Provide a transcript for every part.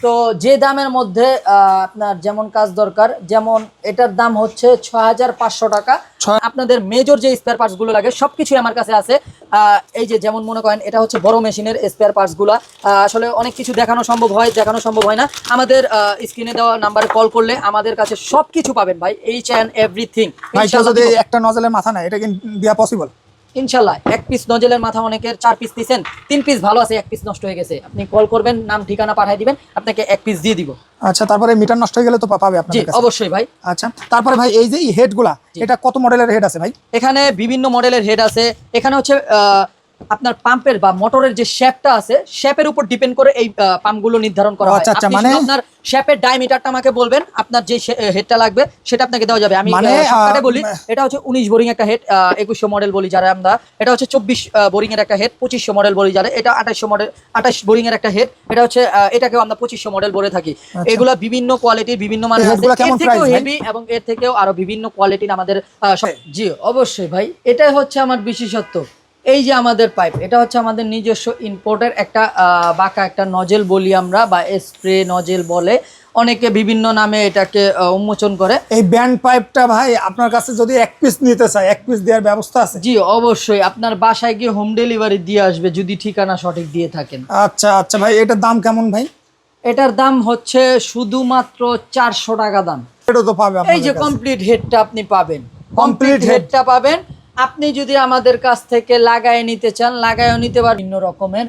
তো যে দামের মধ্যে আপনার যেমন কাজ দরকার যেমন এটার দাম হচ্ছে ছ হাজার পাঁচশো টাকা। আপনাদের মেজর যে স্পেয়ার পার্টসগুলো লাগে সবকিছু আমার কাছে আছে। আহ, এই যে যেমন মনে করেন এটা হচ্ছে বড় মেশিনের স্পেয়ার পার্টসগুলা। আহ, আসলে অনেক কিছু দেখানো সম্ভব হয় দেখানো সম্ভব হয় না। আমাদের স্ক্রিনে দেওয়া নাম্বারে কল করলে আমাদের কাছে সবকিছু পাবেন ভাই। এইচ অ্যান্ড এভরিথিং একটা নজলের মাথা নেয় এটা কি দেওয়া পসিবল ইনশাল্লাহ এক পিস নজেলের মাথা অনেকের চার পিস দিচ্ছেন তিন পিস ভালো আছে এক পিস নষ্ট হয়ে গেছে। আপনি কল করবেন নাম ঠিকানা পাঠিয়ে দিবেন আপনাকে এক পিস দিয়ে দিব। আচ্ছা তারপরে মিটার নষ্ট হয়ে গেলে তো পাবে আপনি অবশ্যই ভাই। আচ্ছা তারপরে ভাই এই যে হেডগুলা এটা কত মডেলের হেড আছে ভাই? এখানে বিভিন্ন মডেলের হেড আছে। এখানে হচ্ছে আহ, আপনার পাম্পের বা মোটরের যে শেপটা আছে শেপের উপর ডিপেন্ড করে এই পাম্পগুলো নির্ধারণ করা হয়। আচ্ছা, আচ্ছা, মানে- আপনার শেপের ডায়ামিটারটা আমাকে বলবেন আপনার যে হেডটা লাগবে সেটা আপনাকে দেওয়া যাবে। আমি মানে, বলি এটা হচ্ছে উনিশ বোরিং একটা হেড একুশশো মডেল বলি যারা আমরা। এটা হচ্ছে চব্বিশ বোরিং এর একটা হেড পঁচিশশো মডেল বলি যারা। এটা আঠাশশো মডেল আঠাশ বোরিং এর একটা হেড এটা হচ্ছে এটাকেও আমরা পঁচিশশো মডেল বলে থাকি। এগুলা বিভিন্ন কোয়ালিটির বিভিন্ন এই আছে। এর থেকেও হেভি এবং এর থেকেও আরও বিভিন্ন কোয়ালিটির আমাদের জি অবশ্যই ভাই। এটাই হচ্ছে আমার বিশেষত্ব। এই যে আমাদের পাইপ এটা হচ্ছে আমাদের নিজস্ব ইম্পোর্টের একটা বাঁকা একটা নজেল বলি আমরা বা স্প্রে নজেল বলে। অনেকে বিভিন্ন নামে এটাকে উন্মোচন করে। এই ব্যান্ড পাইপটা ভাই আপনার কাছে যদি এক পিস নিতে চায় এক পিস দেওয়ার ব্যবস্থা আছে? জি অবশ্যই। আপনার বাসায় গিয়ে হোম ডেলিভারি দিয়ে আসবে যদি ঠিকানা সঠিক দিয়ে থাকেন। আচ্ছা আচ্ছা ভাই এটার দাম কেমন ভাই? এটার দাম হচ্ছে শুধুমাত্র চারশো টাকা দাম। এটা তো পাবে এই যে কমপ্লিট হেডটা আপনি পাবেন। কমপ্লিট হেডটা পাবেন। আপনি যদি আমাদের কাছ থেকে লাগায় নিতে চান লাগায়ও নিতে পারেন বিভিন্ন রকমের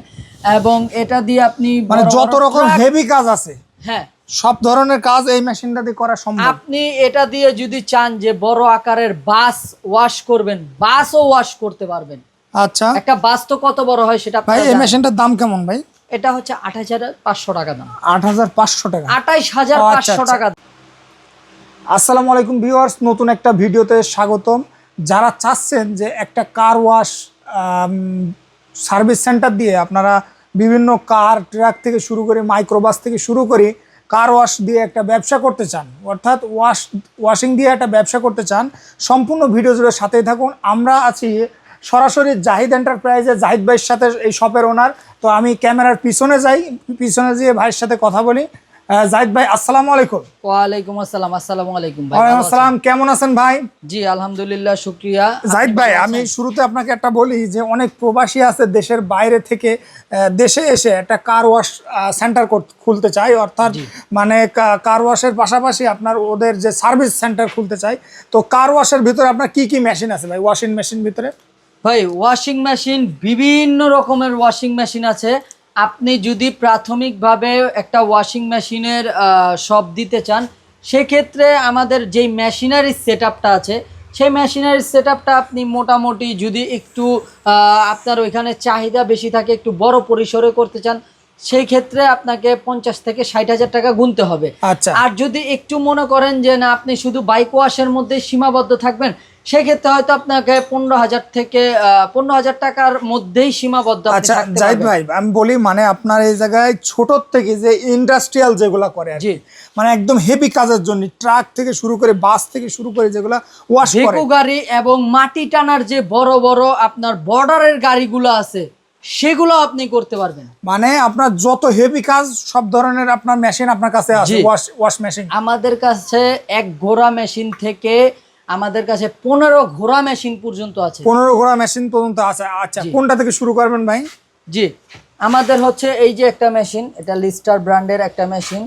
এবং এটা দিয়ে আপনি মানে যত রকম হেভি কাজ আছে হ্যাঁ। সব ধরনের কাজ এই মেশিনটা দিয়ে করা সম্ভব। আপনি এটা দিয়ে যদি চান যে বড় আকারের বাস ওয়াশ করবেন বাসও ওয়াশ করতে পারবেন। আচ্ছা। একটা বাস তো কত বড় হয় সেটা ভাই এই মেশিনটার দাম কেমন ভাই? এটা হচ্ছে আঠাশ হাজার পাঁচশো টাকা দাম। আট হাজার পাঁচশো টাকা। আঠাইশ হাজার ও, আচ্ছা, পাঁচশো আচ্ছা। টাকা। আসসালামু আলাইকুম ভিউয়ার্স নতুন একটা ভিডিওতে স্বাগতম। যারা চাচ্ছেন যে একটা কার ওয়াশ সার্ভিস সেন্টার দিয়ে আপনারা বিভিন্ন কার ট্রাক থেকে শুরু করে মাইক্রোবাস থেকে শুরু করে কার ওয়াশ দিয়ে একটা ব্যবসা করতে চান, অর্থাৎ ওয়াশ ওয়াশিং দিয়ে একটা ব্যবসা করতে চান, সম্পূর্ণ ভিডিও জুড়ে সাথেই থাকুন। আমরা আছি সরাসরি জাহিদ এন্টারপ্রাইজে জাহিদ ভাইয়ের সাথে এই শপের ওনার তো আমি ক্যামেরার পিছনে যাই, পিছনে যেয়ে ভাইয়ের সাথে কথা বলি। জাহিদ ভাই আসসালামু আলাইকুম। ওয়ালাইকুম আসসালাম আসসালামু আলাইকুম ভাই ওয়ালাইকুম আসসালাম কেমন আছেন ভাই? জি আলহামদুলিল্লাহ শুক্রিয়া। জাহিদ ভাই আমি শুরুতে আপনাকে একটা বলি যে অনেক প্রবাসী আছে দেশের বাইরে থেকে দেশে এসে একটা কার ওয়াশ সেন্টার খুলতে চায়। অর্থাৎ মানে কার ওয়াশের পাশাপাশি আপনার ওদের যে সার্ভিস সেন্টার খুলতে চায়। তো কার ওয়াশের ভিতরে আপনার কি কি মেশিন আছে ভাই? ওয়াশিং মেশিন ভিতরে? ভাই ওয়াশিং মেশিন বিভিন্ন রকমের ওয়াশিং মেশিন আছে। আপনি যদি প্রাথমিকভাবে একটা ওয়াশিং মেশিনের শপ দিতে চান সেক্ষেত্রে আমাদের যেই মেশিনারি সেট আছে সেই মেশিনারি সেট আপনি মোটামুটি যদি একটু আপনার ওইখানে চাহিদা বেশি থাকে একটু বড় পরিসরে করতে চান সেই ক্ষেত্রে আপনাকে পঞ্চাশ থেকে ষাট হাজার টাকা গুনতে হবে। আচ্ছা। আর যদি একটু মনে করেন যে না আপনি শুধু বাইক ওয়াশের মধ্যে সীমাবদ্ধ থাকবেন সেক্ষেত্রে হয়তো আপনাকে পনেরো হাজার থেকে পনেরো হাজার টাকার মধ্যেই সীমাবদ্ধ আচ্ছা জাহিদ ভাই আমি বলি মানে আপনার এই জায়গায় ছোট থেকে যে ইন্ডাস্ট্রিয়াল যেগুলো করে জি। মানে একদম হেভি কাজের জন্য ট্রাক থেকে শুরু করে বাস থেকে শুরু করে যেগুলো ওয়াশ করে। গাড়ি এবং মাটি টানার যে বড় বড় আপনার বর্ডারের গাড়িগুলো আছে সেগুলো আপনি করতে পারবেন। মানে আপনার যত হেভি কাজ সব ধরনের আপনার মেশিন আপনার কাছে আছে ওয়াশ ওয়াশ মেশিন আমাদের কাছে এক ঘোড়া মেশিন থেকে আমাদের কাছে পনেরো ঘোড়া মেশিন পর্যন্ত আছে। পনেরো ঘোড়া মেশিন পর্যন্ত আছে। আচ্ছা কোনটা থেকে শুরু করবেন ভাই? জি আমাদের হচ্ছে এই যে একটা মেশিন এটা লিস্টার ব্র্যান্ডের একটা মেশিন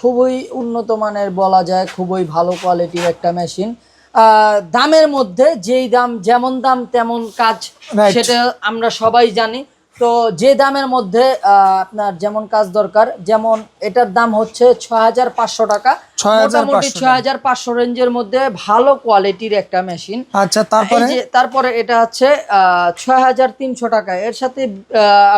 খুবই উন্নত মানের বলা যায় খুবই ভালো কোয়ালিটির একটা মেশিন দামের মধ্যে যেই দাম যেমন দাম তেমন কাজ সেটা আমরা সবাই জানি। তো যে দামের মধ্যে আপনার যেমন কাজ দরকার যেমন এটার দাম হচ্ছে ছ হাজার পাঁচশো টাকা 6,500 মোটামুটি ছ হাজার পাঁচশো রেঞ্জের মধ্যে ভালো কোয়ালিটির একটা মেশিন। আচ্ছা তারপরে? তারপরে এটা হচ্ছে ছয় হাজার তিনশো টাকা। এর সাথে আহ,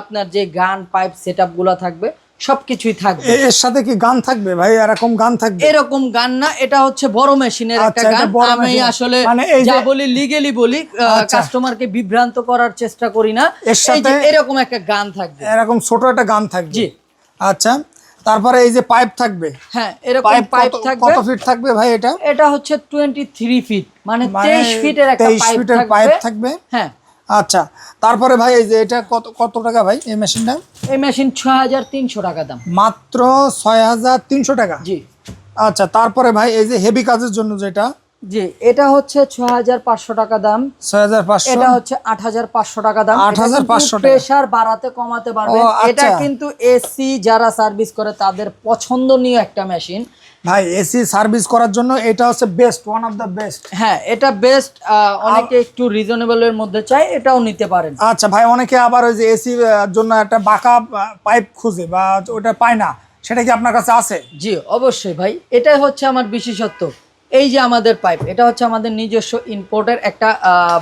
আপনার যে গান পাইপ সেটগুলা থাকবে সবকিছুই থাকবে। এর সাথে কি গান থাকবে ভাই? এরকম গান থাকবে? এরকম গান না এটা হচ্ছে বড় মেশিনের একটা আচ্ছা, গান। আমি আসলে মানে যা বলি লিগেলি বলি আচ্ছা। কাস্টমারকে বিভ্রান্ত করার চেষ্টা করি না। এর সাথে- এরকম একটা গান থাকবে। এরকম ছোট একটা গান থাকবে। জি। আচ্ছা তারপরে এই যে পাইপ থাকবে। হ্যাঁ এরকম পাইপ থাকবে। কত ফিট থাকবে ভাই এটা? এটা হচ্ছে টোয়েন্টি থ্রি ফিট মানে মানে তেইশ ফিটের একটা পাইপ থাকবে। হ্যাঁ। আচ্ছা তারপরে ভাই এই যে এটা কত কত টাকা ভাই এই মেশিনটা এই মেশিন ছয় হাজার তিনশো টাকা দাম। মাত্র ছয় হাজার তিনশো টাকা? জি। আচ্ছা তারপরে ভাই এই যে হেভি কাজের জন্য যেটা জি এটা হচ্ছে ছয় হাজার পাঁচশো টাকা দাম। ছয় হাজার পাঁচশো? এটা হচ্ছে আট হাজার পাঁচশো টাকা দাম। 8,500 টাকা। প্রেশার বাড়াতে কমাতে পারবেন ও, আচ্ছা। এটা কিন্তু এসি যারা সার্ভিস করে তাদের পছন্দনীয় একটা মেশিন ভাই এসি সার্ভিস করার জন্য এটা হচ্ছে best one of the best হ্যাঁ এটা বেস্ট অনেকে একটু রিজনেবল এর মধ্যে চাই এটাও নিতে পারেন। আচ্ছা ভাই অনেকে আবার ওই যে এসি জন্য একটা বাঁকা পাইপ খুঁজে বা ওটা পায় না। সেটা কি আপনার কাছে আছে? জি অবশ্যই ভাই। এটাই হচ্ছে আমার বিশেষত্ব। এই যে আমাদের পাইপ এটা হচ্ছে আমাদের নিজস্ব ইম্পোর্টের একটা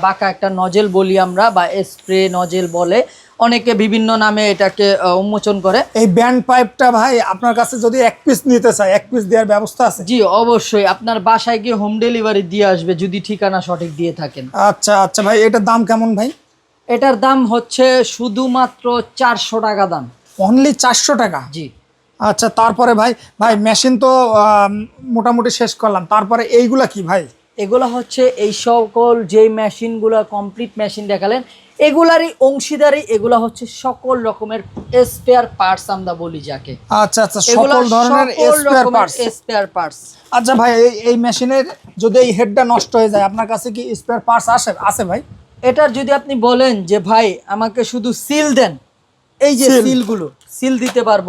বাঁকা একটা নজেল বলি আমরা বা স্প্রে নজেল বলে। অনেকে বিভিন্ন নামে এটাকে উন্মোচন করে। এই ব্যান্ড পাইপটা ভাই আপনার কাছে যদি এক পিস নিতে চায় এক পিস দেওয়ার ব্যবস্থা আছে? জি অবশ্যই। আপনার বাসায় গিয়ে হোম ডেলিভারি দিয়ে আসবে যদি ঠিকানা সঠিক দিয়ে থাকেন। আচ্ছা আচ্ছা ভাই এটার দাম কেমন ভাই? এটার দাম হচ্ছে শুধুমাত্র চারশো টাকা দাম। অনলি চারশো টাকা? জি। আচ্ছা তারপরে ভাই ভাই মেশিন তো মোটামুটি শেষ করলাম। তারপরে এইগুলা কি ভাই? এগুলো হচ্ছে এই সকল যে মেশিনগুলো কমপ্লিট মেশিন দেখালেন এগুলারই অংশীদারি এগুলো হচ্ছে সকল রকমের স্পেয়ার পার্টস আমরা বলি যাকে। আচ্ছা আচ্ছা সকল ধরনের স্পেয়ার পার্টস স্পেয়ার পার্টস আচ্ছা ভাই এই এই মেশিনের যদি এই হেডটা নষ্ট হয়ে যায় আপনার কাছে কি স্পেয়ার পার্টস আসে আছে ভাই? এটার যদি আপনি বলেন যে ভাই আমাকে শুধু সিল দেন। এই যে। সিলগুলো সিল দিতে পারব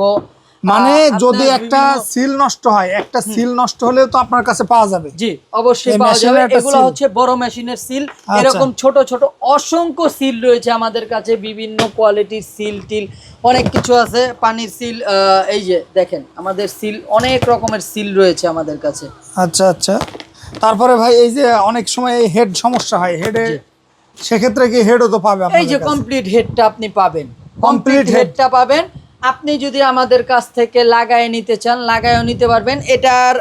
মানে যদি একটা সিল নষ্ট হয় একটা সিল নষ্ট হলেও তো আপনার কাছে পাওয়া যাবে। জি অবশ্যই পাওয়া যাবে। এগুলো হচ্ছে বড় মেশিনের সিল। আচ্ছা। এরকম ছোট ছোট অসংখ্য সিল রয়েছে আমাদের কাছে। বিভিন্ন কোয়ালিটির সিল টিল অনেক কিছু আছে। পানির সিল এই যে দেখেন আমাদের সিল অনেক রকমের সিল রয়েছে আমাদের কাছে। আচ্ছা আচ্ছা। তারপরে ভাই এই যে অনেক সময় এই হেড সমস্যা হয় হেডে সেক্ষেত্রে কি হেডও তো পাবে এই যে কমপ্লিট হেডটা আপনি পাবেন। কমপ্লিট হেডটা পাবেন। আপনি যদি আমাদের কাছ থেকে লাগায় নিতে চান লাগায়ও নিতে পারবেন। এটার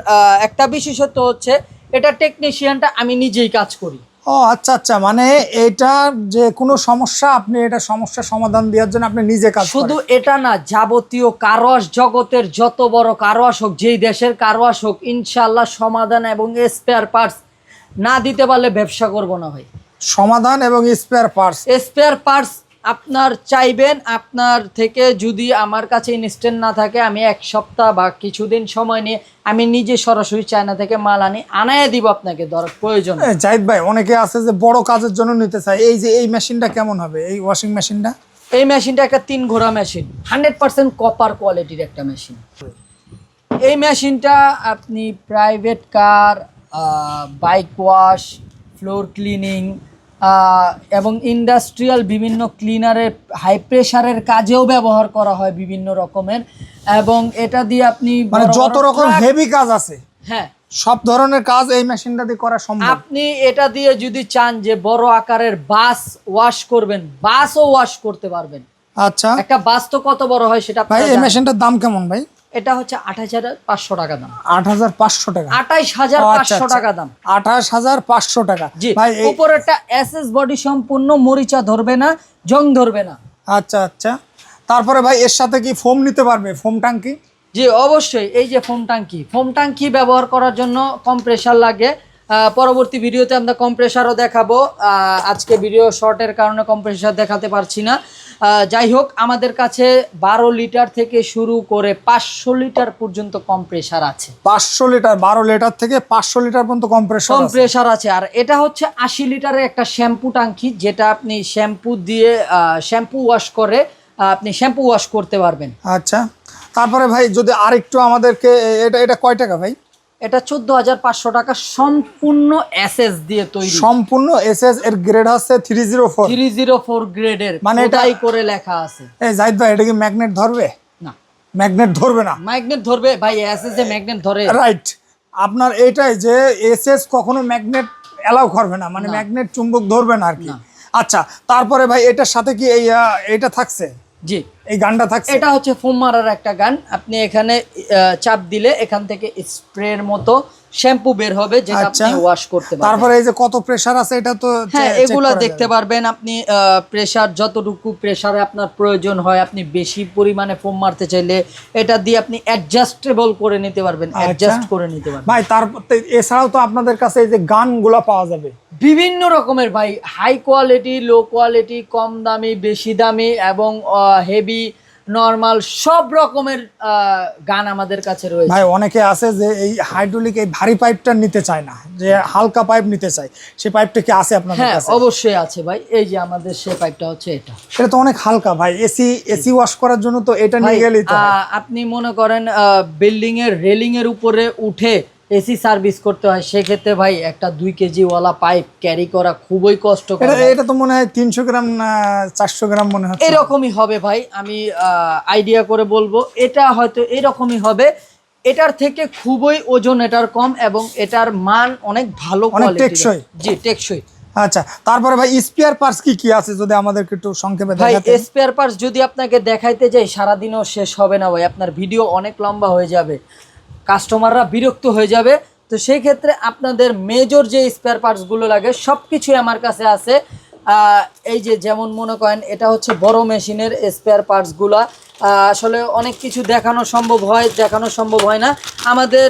একটা বিশেষত্ব হচ্ছে এটা টেকনিশিয়ানটা আমি নিজেই কাজ করি। ও আচ্ছা আচ্ছা মানে এটা যে কোনো সমস্যা আপনি এটা সমস্যা সমাধান দেওয়ার জন্য আপনি নিজে কাজ শুধু এটা না যাবতীয় কারওয়াশ জগতের যত বড় কারওয়াশ হোক যেই দেশের কারওয়াশ হোক ইনশাল্লাহ সমাধান এবং স্পেয়ার পার্টস না দিতে পারলে ব্যবসা করব না ভাই। সমাধান এবং স্পেয়ার পার্টস স্পেয়ার পার্টস আপনার চাইবেন আপনার থেকে যদি আমার কাছে ইনস্ট্যান্ট না থাকে আমি এক সপ্তাহ বা কিছুদিন সময় নিয়ে আমি নিজে সরাসরি চায়না থেকে মাল আনি আনায় দিব আপনাকে দরকার প্রয়োজন। জাহিদ ভাই অনেকে আছে যে বড় কাজের জন্য নিতে চায়। এই যে এই মেশিনটা কেমন হবে? এই ওয়াশিং মেশিনটা এই মেশিনটা একটা তিন ঘোড়া মেশিন হান্ড্রেড পার্সেন্ট কপার কোয়ালিটির একটা মেশিন। এই মেশিনটা আপনি private car bike wash floor cleaning এবং ইন্ডাস্ট্রিয়াল বিভিন্ন ক্লিনারের হাই প্রেশারের কাজেও ব্যবহার করা হয় বিভিন্ন রকমের। এবং এটা দিয়ে আপনি মানে যত রকম হেভি কাজ আছে হ্যাঁ। সব ধরনের কাজ এই মেশিনটা দিয়ে করা সম্ভব। আপনি এটা দিয়ে যদি চান যে বড় আকারের বাস ওয়াশ করবেন বাসও ওয়াশ করতে পারবেন। আচ্ছা। একটা বাস তো কত বড় হয় সেটা ভাই এই মেশিনটার দাম কেমন ভাই? এটা হচ্ছে আঠাশ হাজার পাঁচশো টাকা দাম। আট হাজার পাঁচশো টাকা। আঠাশ হাজার আচ্ছা, পাঁচশো আচ্ছা। টাকা দাম। আঠাশ হাজার পাঁচশো টাকা। জি ভাই উপরেরটা এসএস বডি সম্পূর্ণ মরিচা ধরবে না জং ধরবে না। আচ্ছা আচ্ছা। তারপরে ভাই এর সাথে কি ফোম নিতে পারবে? ফোম টাঙ্কি জি অবশ্যই। এই যে ফোম ট্যাঙ্কি ফোম ট্যাঙ্কি ব্যবহার করার জন্য কম্প্রেসার লাগে। পরবর্তী ভিডিওতে আমরা কম্প্রেসারও দেখাবো। আজকে ভিডিও শর্টের কারণে কম্প্রেসার দেখাতে পারছি না। যাই হোক আমাদের কাছে বারো লিটার থেকে শুরু করে পাঁচশো লিটার পর্যন্ত কম্প্রেসার আছে। পাঁচশো লিটার বারো লিটার থেকে পাঁচশো লিটার পর্যন্ত কম্প্রেসর কম্প্রেসার আছে। আর এটা হচ্ছে আশি লিটারের একটা শ্যাম্পু টাঙ্কি যেটা আপনি শ্যাম্পু দিয়ে শ্যাম্পু ওয়াশ করে আপনি শ্যাম্পু ওয়াশ করতে পারবেন। আচ্ছা। তারপরে ভাই যদি আরেকটু আমাদেরকে এটা এটা কয় টাকা ভাই? এটা চোদ্দ হাজার পাঁচশো টাকা সম্পূর্ণ এসএস দিয়ে তৈরি। সম্পূর্ণ এসএস এর গ্রেড হচ্ছে three zero four three zero four গ্রেডের মানে মানে এটাই করে লেখা আছে। এই জাহিদ ভাই এটা কি ম্যাগনেট ধরবে? না। ম্যাগনেট ধরবে না। ম্যাগনেট ধরবে? ভাই এসএস এ ম্যাগনেট ধরে। রাইট আপনার এইটাই যে এসএস কখনো ম্যাগনেট অ্যালাউ করবে না মানে ম্যাগনেট চুম্বক ধরবে না আর কি। আচ্ছা তারপরে ভাই এটার সাথে কি এই এটা থাকছে? জি। এই গানটা থাকছে। এটা হচ্ছে ফোম মারার একটা গান। আপনি এখানে চাপ দিলে এখান থেকে স্প্রের মতো শ্যাম্পু বের হবে যেটা আচ্ছা। আপনি ওয়াশ করতে পারবেন তারপরে এই যে কত প্রেসার আছে এটা তো হ্যাঁ এগুলা দেখতে পারবেন আপনি প্রেসার যতটুকু প্রেসারে আপনার প্রয়োজন হয় আপনি বেশি পরিমাণে ফোম মারতে চাইলে এটা দিয়ে আপনি অ্যাডজাস্টেবল করে নিতে পারবেন আচ্ছা। অ্যাডজাস্ট করে নিতে পারবেন ভাই তারপর এছাড়াও তো আপনাদের কাছে এই যে গানগুলা পাওয়া যাবে বিভিন্ন রকমের ভাই হাই কোয়ালিটি লো কোয়ালিটি কম দামি বেশি দামি এবং হেভি নর্মাল সব রকমের গান আমাদের কাছে রয়েছে। ভাই অনেকে আছে যে এই হাইড্রোলিক এই ভারী পাইপটা নিতে চায় না যে হালকা পাইপ নিতে চায়। সেই পাইপটা কি আছে আপনাদের হ্যাঁ অবশ্যই আছে ভাই। এই যে আমাদের সেই পাইপটা হচ্ছে এটা। এটা তো অনেক হালকা ভাই এসি এসি ওয়াশ করার জন্য তো এটা নিয়ে গেলেই তো আপনি মনে করেন বিল্ডিং এর রেলিং এর উপরে উঠে এসি সার্ভিস করতে হয় সেক্ষেত্রে ভাই একটা দুই কেজি ওয়ালা পাইপ ক্যারি করা খুবই কষ্টকর এটা তো মনে হয় তিনশো গ্রাম না চারশো গ্রাম মনে হচ্ছে? এরকমই হবে ভাই আমি আইডিয়া করে বলব। এটা হয়তো এরকমই হবে। এটার থেকে খুবই ওজন এটার কম এবং এটার মান অনেক ভালো অনেক টেকসই। জি টেকসই। আচ্ছা তারপরে ভাই স্পেয়ার পার্টস কি কি আছে যদি আমাদেরকে একটু সংক্ষেপে ভাই স্পেয়ার পার্টস যদি আপনাকে দেখাইতে যাই সারাদিনও শেষ হবে না ভাই আপনার ভিডিও অনেক লম্বা হয়ে যাবে। কাস্টমাররা বিরক্ত হয়ে যাবে। তো সেই ক্ষেত্রে আপনাদের মেজর যে স্পেয়ার পার্টসগুলো লাগে সব কিছুই আমার কাছে আছে। এই যে যেমন মনে করেন এটা হচ্ছে বড় মেশিনের স্পেয়ার পার্টসগুলো আসলে অনেক কিছু দেখানো সম্ভব হয় দেখানো সম্ভব হয় না। আমাদের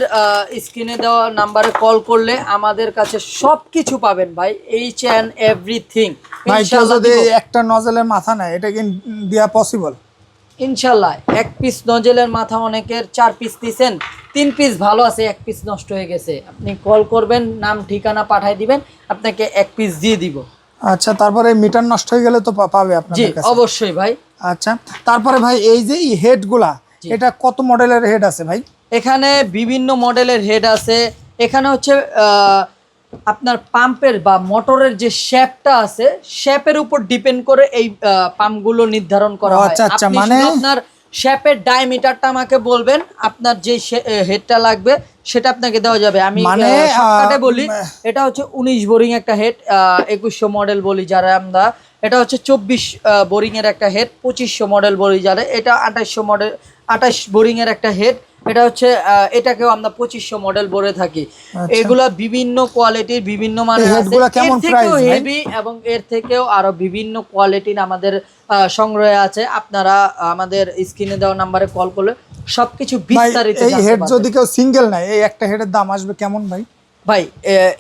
স্ক্রিনে দেওয়া নাম্বারে কল করলে আমাদের কাছে সব কিছু পাবেন ভাই। এইচ অ্যান্ড এভরিথিং যদি একটা নজলের মাথা নেয় এটা কি দেওয়া পসিবল ইনশাল্লাহ এক পিস নজেলের মাথা অনেকের চার পিস দিছেন তিন পিস ভালো আছে এক পিস নষ্ট হয়ে গেছে। আপনি কল করবেন নাম ঠিকানা পাঠাই দিবেন আপনাকে এক পিস দিয়ে দিব। আচ্ছা তারপরে মিটার নষ্ট হয়ে গেলে তো পাবে জি অবশ্যই ভাই। আচ্ছা তারপরে ভাই এই যে এই হেডগুলা জি। এটা কত মডেলের হেড আছে ভাই? এখানে বিভিন্ন মডেলের হেড আছে। এখানে হচ্ছে আহ, আপনার পাম্পের বা মোটরের যে শ্যাপটা আছে শ্যাপের উপর ডিপেন্ড করে এই পাম্পগুলো নির্ধারণ করা হয়। আচ্ছা, আচ্ছা, মানে- আপনার শ্যাপের ডায়ামিটারটা আমাকে বলবেন আপনার যে হেডটা লাগবে সেটা আপনাকে দেওয়া যাবে। আমি মানে, শর্টকাটে বলি এটা হচ্ছে উনিশ বোরিং একটা হেড একুশশো মডেল বলি যারা আমরা এটা হচ্ছে চব্বিশ বোরিং এর একটা হেড পঁচিশশো মডেল বলি যারা এটা আঠাশশো মডেল আঠাশ বোরিং এর একটা হেড এটা হচ্ছে এটাকেও আমরা পঁচিশশো মডেল বলে থাকি। আচ্ছা। এগুলা বিভিন্ন কোয়ালিটির বিভিন্ন মানের এর থেকেও হেভি এবং এর থেকেও আরও বিভিন্ন কোয়ালিটির আমাদের সংগ্রহে আছে। আপনারা আমাদের স্ক্রিনে দেওয়া নাম্বারে কল করলে সবকিছু বিস্তারিত এই হেড যদি কেউ সিঙ্গেল নেয় এই একটা হেডের দাম আসবে কেমন ভাই? ভাই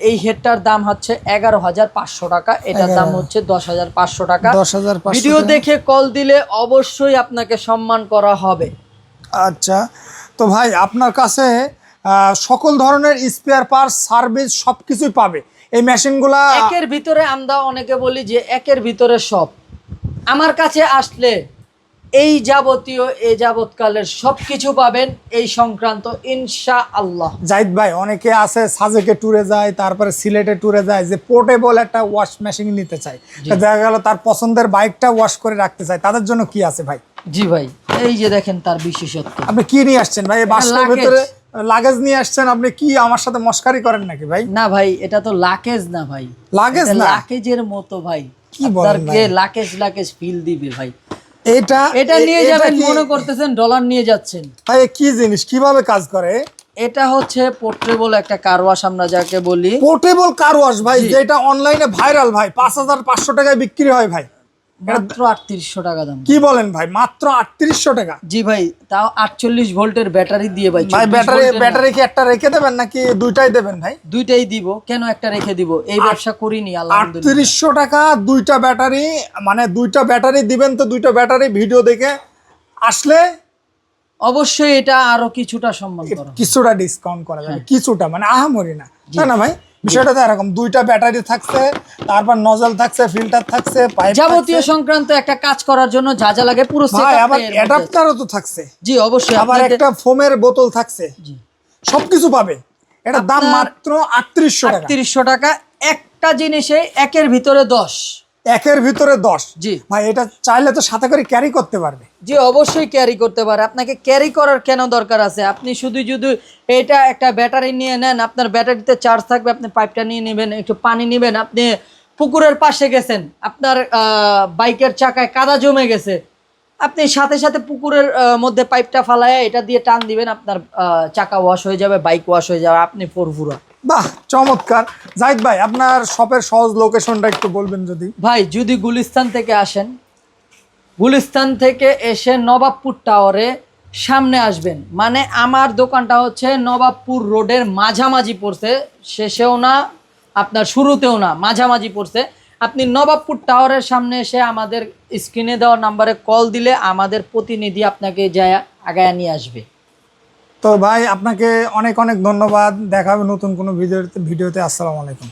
এই হেডটার দাম হচ্ছে এগারো হাজার পাঁচশো টাকা। এটার দাম হচ্ছে দশ হাজার পাঁচশো টাকা। দশ হাজার ভিডিও দেখে কল দিলে অবশ্যই আপনাকে সম্মান করা হবে। আচ্ছা। তো ভাই আপনার কাছে সকল ধরনের স্পেয়ার পার্টস সার্ভিস সব কিছুই পাবে। এই মেশিনগুলা একের ভিতরে আমরা অনেকে বলি যে একের ভিতরে সব। আমার কাছে আসলে এই যাবতীয় এই যাবৎকালের সব কিছু পাবেন এই সংক্রান্ত ইনশা আল্লাহ জাহিদ ভাই অনেকে আছে সাজেকে ট্যুরে যায় তারপরে সিলেটে ট্যুরে যায় যে পোর্টেবল একটা ওয়াশ মেশিন নিতে চায়। দেখা গেল তার পছন্দের বাইকটা ওয়াশ করে রাখতে চায়। তাদের জন্য কি আছে ভাই? জি ভাই এই যে দেখেন তার বিশেষত্ব। আপনি কি নিয়ে আসছেন ভাই? বাসের ভিতরে লাগেজ নিয়ে আসছেন আপনি কি আমার সাথে মস্কারি করেন নাকি ভাই? না ভাই এটা তো লাকেজ না ভাই। লাগেজ না? লাকেজের মতো ভাই। কি বলেন ভাই? লাকেজ লাকেজ ফিল দিবে ভাই? এটা এটা নিয়ে যাবেন মনে করতেছেন ডলার নিয়ে যাচ্ছেন। ভাই কি জিনিস? কীভাবে কাজ করে? এটা হচ্ছে পোর্টেবল একটা কারওয়াশ আমরা যাকে বলি। পোর্টেবল কার ওয়াশ ভাই যেটা অনলাইনে ভাইরাল ভাই পাঁচ হাজার পাঁচশো টাকায় বিক্রি হয় ভাই। মাত্র আটত্রিশশো টাকা দাম। কি বলেন ভাই? মাত্র আটত্রিশশো টাকা? জি ভাই তাও আটচল্লিশ ভোল্টের ব্যাটারি দিয়ে ভাই ভাই ব্যাটারি ব্যাটারি কি একটা রেখে দেবেন নাকি দুইটাই দেবেন ভাই? দুইটাই দিব কেন একটা রেখে দিব? এই ব্যবসা করিনি আটত্রিশশো টাকা দুইটা ব্যাটারি মানে দুইটা ব্যাটারি দিবেন তো দুইটা ব্যাটারি ভিডিও দেখে। আসলে অবশ্যই এটা আরও কিছুটা সম্মান করা। কিছুটা ডিসকাউন্ট করা হ্যাঁ। যাবে কিছুটা মানে আহামরি না। তাই না ভাই? বিষয়টা তো এরকম দুইটা ব্যাটারি থাকছে তারপর নজল থাকছে ফিল্টার থাকছে পাইপ যাবতীয় সংক্রান্ত একটা কাজ করার জন্য যা যা লাগে পুরো আবার। অ্যাডাপ্টারও তো থাকছে। জি অবশ্যই। আবার একটা ফোমের বোতল থাকছে। জি। সবকিছু পাবে। এটা দাম মাত্র আটত্রিশশো টাকা। আটত্রিশশো টাকা। একটা জিনিসে একের ভিতরে দশ। একের ভিতরে দশ। জি। ভাই এটা চাইলে তো সাথে করে ক্যারি করতে পারবে। জি অবশ্যই ক্যারি করতে পারে। আপনাকে ক্যারি করার কেন দরকার আছে? আপনি শুধু শুধু এটা একটা ব্যাটারি নিয়ে নেন আপনার ব্যাটারিতে চার্জ থাকবে আপনি পাইপটা নিয়ে নেবেন একটু পানি নেবেন আপনি পুকুরের পাশে গেছেন আপনার বাইকের চাকায় কাদা জমে গেছে আপনি সাথে সাথে পুকুরের মধ্যে পাইপটা ফালায় এটা দিয়ে টান দিবেন আপনার চাকা ওয়াশ হয়ে যাবে বাইক ওয়াশ হয়ে যাবে আপনি পরপুরা বাহ চমৎকার। জাহিদ ভাই আপনার শপের সহজ লোকেশনটা একটু বলবেন যদি। ভাই যদি গুলিস্তান থেকে আসেন গুলিস্তান থেকে এসে নবাবপুর টাওয়ারে সামনে আসবেন মানে আমার দোকানটা হচ্ছে নবাবপুর রোডের মাঝামাঝি পড়ছে শেষেও না আপনার শুরুতেও না মাঝামাঝি পড়ছে। আপনি নবাবপুর টাওয়ারের সামনে এসে আমাদের স্ক্রিনে দেওয়া নাম্বারে কল দিলে আমাদের প্রতিনিধি আপনাকে যায় আগায় নিয়ে আসবে। তো ভাই, আপনাকে অনেক অনেক ধন্যবাদ। দেখাবে নতুন কোনো ভিডিওতে ভিডিওতে। আসসালামু আলাইকুম।